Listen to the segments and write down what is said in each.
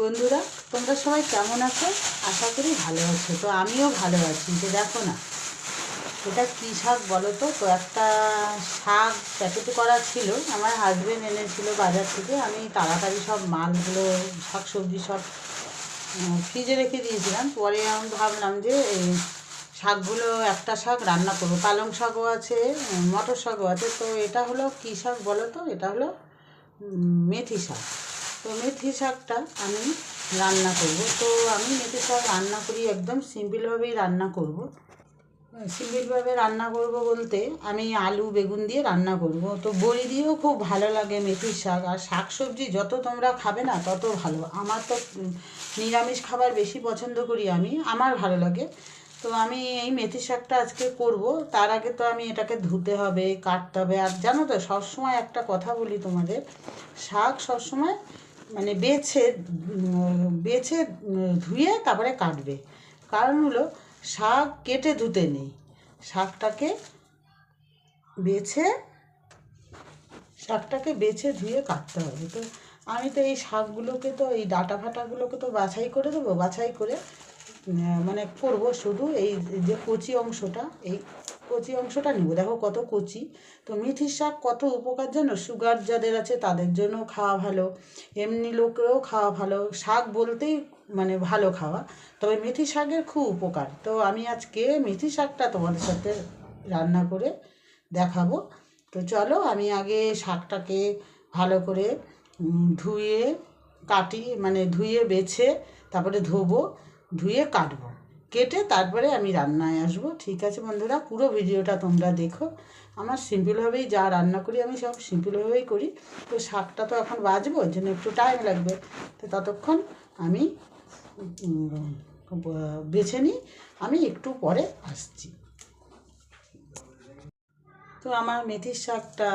বন্ধুরা, তোমরা সবাই কেমন আছো? আশা করি ভালো আছো। তো আমিও ভালো আছি। যে দেখো না, এটা কী শাক বলো তো? তো একটা শাক প্যাকেট করা ছিল, আমার হাজব্যান্ড এনেছিল বাজার থেকে। আমি তাড়াতাড়ি সব মালগুলো শাক সবজি সব ফ্রিজে রেখে দিয়েছিলাম। পরে আমি ভাবলাম যে এই শাকগুলো একটা শাক রান্না করব। পালং শাকও আছে, মটর শাকও আছে। তো এটা হলো কী শাক বলো তো? এটা হলো মেথি শাক। তো মেথি শাকটা আমি রান্না করব। তো আমি মেথি শাক রান্না করি একদম সিম্পলভাবেই রান্না করব। সিম্পলভাবে রান্না করব বলতে আমি আলু, বেগুন দিয়ে রান্না করব। তো বড়ি দিয়েও খুব ভালো লাগে মেথির শাক। আর শাক সবজি যত তোমরা খাবে না তত ভালো। আমার তো নিরামিষ খাবার বেশি পছন্দ করি আমি। আমার ভালো লাগে। তো আমি এই মেথি শাকটা আজকে করব। তার আগে তো আমি এটাকে ধুতে হবে, কাটতে হবে। আর জানো তো, সবসময় একটা কথা বলি তোমাদের, শাক সবসময় মানে বেছে বেছে, ধুয়ে তারপরে কাটবে। কারণ হলো, শাক কেটে ধুতে নেই। শাকটাকে বেছে শাকটাকে বেছে ধুয়ে কাটতে হবে। তো আমি তো এই শাকগুলোকে তো, এই ডাটা ফাটাগুলোকে তো বাছাই করে দেবো। বাছাই করে মানে করব শুধু এই যে কচি অংশটা, এই কচি অংশটা নেব। দেখো কত কচি। তো মেথির শাক কত উপকার জানো? সুগার যাদের আছে তাদের জন্য খাওয়া ভালো। এমনি লোকেরও খাওয়া ভালো। শাক বলতেই মানে ভালো খাওয়া। তবে মেথি শাকের খুব উপকার। তো আমি আজকে মেথি শাকটা তোমাদের সাথে রান্না করে দেখাবো। তো চলো আমি আগে শাকটাকে ভালো করে ধুয়ে, কাটি মানে ধুয়ে, বেছে, তারপরে ধোবো, ধুয়ে কাটবো। কেটে তারপরে আমি রান্নায় আসব। ঠিক আছে বন্ধুরা, পুরো ভিডিওটা তোমরা দেখো। আমার সিম্পলভাবেই যা রান্না করি আমি সব সিম্পলভাবেই করি। তো শাকটা তো এখন বাজবো ওর জন্য একটু টাইম লাগবে। তো ততক্ষণ আমি বেছে নিই। আমি একটু পরে আসছি। তো আমার মেথির শাকটা,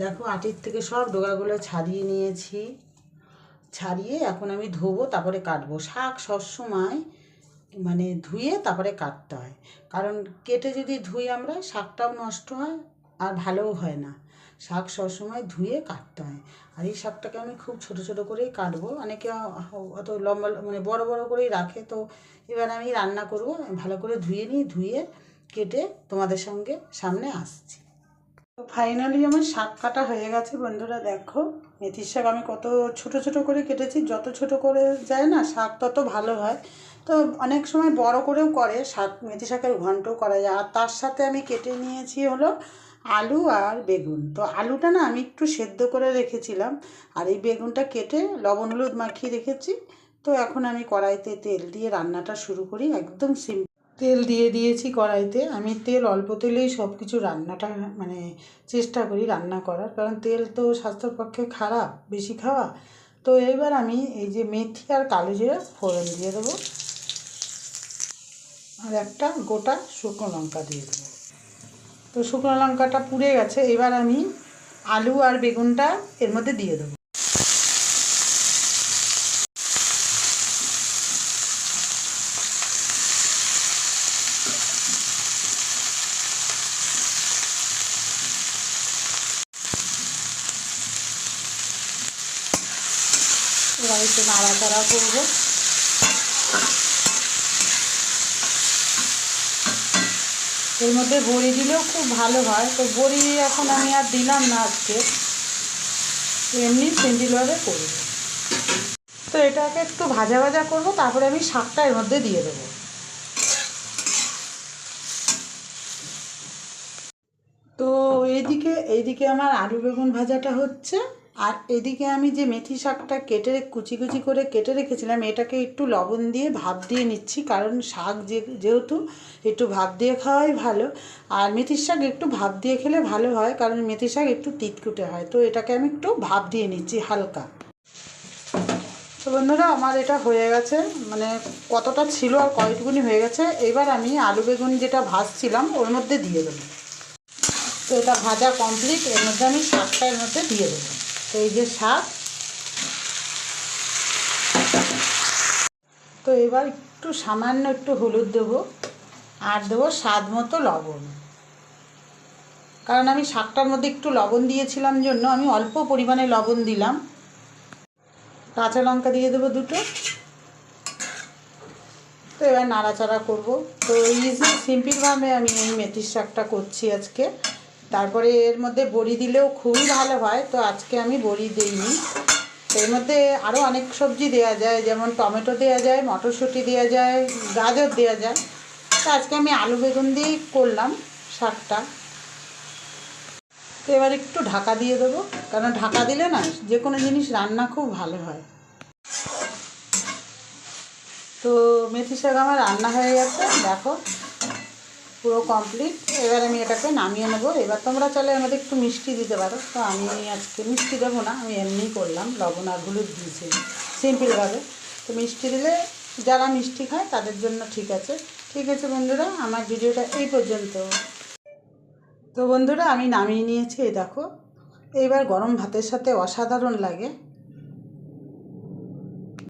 দেখো আটির থেকে সব ডোগাগুলো ছাড়িয়ে নিয়েছি। ছাড়িয়ে এখন আমি ধোবো, তারপরে কাটবো। শাক সবসময় মানে ধুয়ে তারপরে কাটতে হয়। কারণ কেটে যদি ধুই আমরা, শাকটাও নষ্ট হয় আর ভালোও হয় না। শাক সবসময় ধুয়ে কাটতে হয়। আর এই শাকটাকে আমি খুব ছোট ছোট করেই কাটবো। অনেকে অত লম্বা মানে বড় বড় করেই রাখে। তো এবার আমি রান্না করব। ভালো করে ধুয়ে নিই, ধুয়ে কেটে তোমাদের সঙ্গে সামনে আসছি। তো ফাইনালি আমার শাক কাটা হয়ে গেছে বন্ধুরা, দেখো। মেথির শাক আমি কত ছোট ছোট করে কেটেছি। যত ছোট করে যায় না, শাক তত ভালো হয়। তো অনেক সময় বড় করেও করে, শাক, মেথি শাকের ঘন্টও করা যায়। আর তার সাথে আমি কেটে নিয়েছি হলো আলু আর বেগুন। তো আলুটা না আমি একটু সেদ্ধ করে রেখেছিলাম। আর এই বেগুনটা কেটে লবণ হলুদ মাখিয়ে রেখেছি। তো এখন আমি কড়াইতে তেল দিয়ে রান্নাটা শুরু করি, একদম সিম তেল দিয়ে দিয়েছি কড়াইতে। আমি তেল অল্প তেলেই সব কিছু রান্নাটা মানে চেষ্টা করি রান্না করার। কারণ তেল তো স্বাস্থ্যের পক্ষে খারাপ, বেশি খাওয়া। তো এবার আমি এই যে মেথি আর কালো জিরা ফোড়ন দিয়ে দেবো। আর একটা গোটা শুকনো লঙ্কা দিয়ে দেবো। তো শুকনো লঙ্কাটা পুড়ে গেছে, এবার আমি আলু আর বেগুনটা এর মধ্যে দিয়ে দেবো। এবার একটু নাড়াচাড়া করব। এর মধ্যে বড়ি দিলেও খুব ভালো হয়। তো বড়ি এখন আমি আর দিলাম না আজকে। এমনি সিম্পলভাবে করব তো এটাকে একটু ভাজা ভাজা করব, তারপরে আমি শাকটা এর মধ্যে দিয়ে দেবো। তো এইদিকে এইদিকে আমার আলু বেগুন ভাজাটা হচ্ছে। আর এদিকে আমি যে মেথি শাকটা কেটে কুচি কুচি করে কেটে রেখেছিলাম, এটাকে একটু লবণ দিয়ে ভাপ দিয়ে নিচ্ছি। কারণ শাক যে, যেহেতু একটু ভাপ দিয়ে খাওয়াই ভালো, আর মেথির শাক একটু ভাপ দিয়ে খেলে ভালো হয়, কারণ মেথি শাক একটু তিতকুটে হয়। তো এটাকে আমি একটু ভাপ দিয়ে নিচ্ছি হালকা। তো বন্ধুরা, আমার এটা হয়ে গেছে। মানে কতটা ছিল আর কয়টুকুনি হয়ে গেছে, এবার আমি আলু বেগুন যেটা ভাজছিলাম, ওর মধ্যে দিয়ে দেবো। তো এটা ভাজা কমপ্লিট এর মধ্যে আমি শাকটা এর মধ্যে দিয়ে দেবো। তো এই যে শাক। তো এবার একটু সামান্য একটু হলুদ দেবো আর দেবো স্বাদ মতো লবণ। কারণ আমি শাকটার মধ্যে একটু লবণ দিয়েছিলাম জন্য আমি অল্প পরিমাণে লবণ দিলাম। কাঁচা লঙ্কা দিয়ে দেবো দুটো। তো এবার নাড়াচাড়া করব। তো ইজি সিম্পলভাবে আমি এই মেথির শাকটা করছি আজকে। তারপরে এর মধ্যে বড়ি দিলেও খুবই ভালো হয়, তো আজকে আমি বড়ি দিইনি। এর মধ্যে আরও অনেক সবজি দেওয়া যায়, যেমন টমেটো দেওয়া যায়, মটরশুঁটি দেওয়া যায়, গাজর দেওয়া যায়। তো আজকে আমি আলু বেগুন দিয়েই করলাম শাকটা। তো এবার একটু ঢাকা দিয়ে দেবো, কারণ ঢাকা দিলে না যে কোনো জিনিস রান্না খুব ভালো হয়। তো মেথি শাক আমার রান্না হয়ে গেছে, দেখো। পুরো কমপ্লিট এবার আমি এটাকে নামিয়ে নেব। এবার তোমরা চাইলে আমাদের একটু মিষ্টি দিতে পারো। তো আমি আজকে মিষ্টি দেবো না, আমি এমনিই করলাম। লবণ আর হলুদ দিয়েছি সিম্পলভাবে তো মিষ্টি দিলে যারা মিষ্টি খায়, তাদের জন্য ঠিক আছে। ঠিক আছে বন্ধুরা, আমার ভিডিওটা এই পর্যন্ত। তো বন্ধুরা, আমি নামিয়ে নিয়েছি, এই দেখো। এইবার গরম ভাতের সাথে অসাধারণ লাগে।